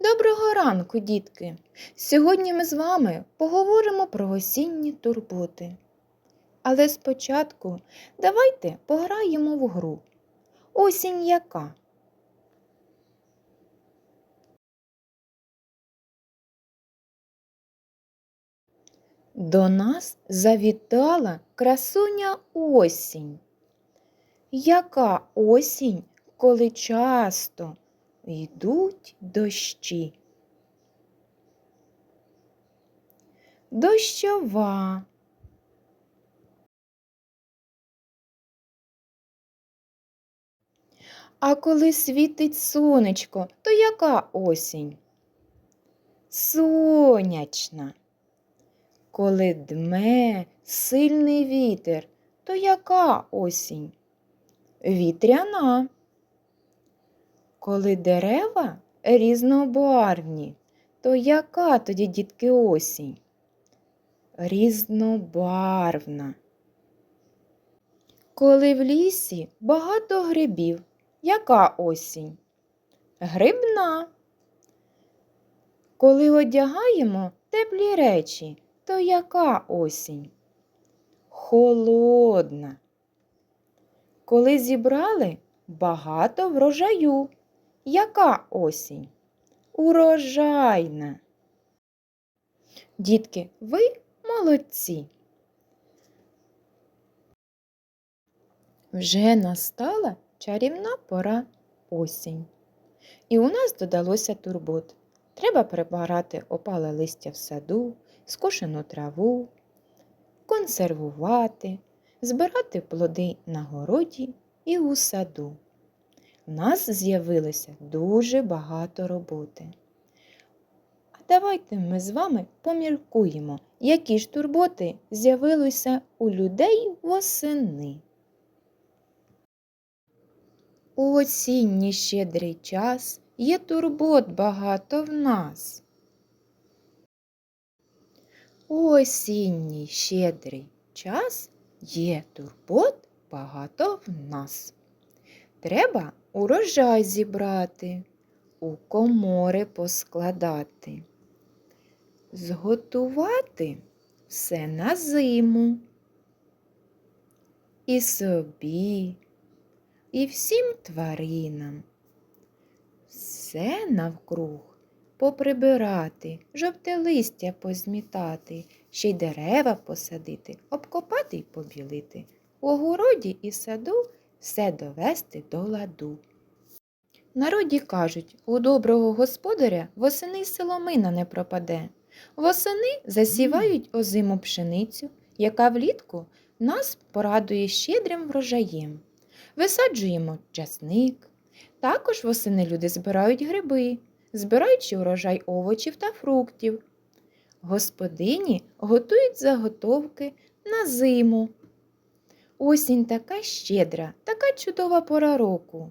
Доброго ранку, дітки! Сьогодні ми з вами поговоримо про осінні турботи. Але спочатку давайте пограємо в гру. Осінь яка? До нас завітала красуня осінь. Яка осінь, коли часто йдуть дощі? Дощова. А коли світить сонечко, то яка осінь? Сонячна. Коли дме сильний вітер, то яка осінь? Вітряна. Коли дерева різнобарвні, то яка тоді, дітки, осінь? Різнобарвна. Коли в лісі багато грибів, яка осінь? Грибна. Коли одягаємо теплі речі, то яка осінь? Холодна. Коли зібрали багато врожаю, яка осінь? Урожайна. Дітки, ви молодці. Вже настала чарівна пора осінь. І у нас додалося турбот. Треба прибирати опале листя в саду, скошену траву, консервувати, збирати плоди на городі і у саду. У нас з'явилося дуже багато роботи. А давайте ми з вами поміркуємо, які ж турботи з'явилися у людей восени. У осінній щедрий час є турбот багато в нас. У осінній щедрий час є турбот багато в нас. Треба урожай зібрати, у комори поскладати, зготувати все на зиму. І собі, і всім тваринам. Все навкруг поприбирати, жовте листя позмітати, ще й дерева посадити, обкопати й побілити. У огороді і саду все довести до ладу. Народі кажуть, у доброго господаря восени соломина не пропаде. Восени засівають озиму пшеницю, яка влітку нас порадує щедрим врожаєм. Висаджуємо часник. Також восени люди збирають гриби, збираючи урожай овочів та фруктів. Господині готують заготовки на зиму. Осінь така щедра, така чудова пора року.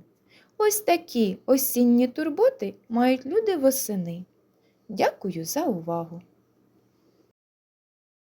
Ось такі осінні турботи мають люди восени. Дякую за увагу!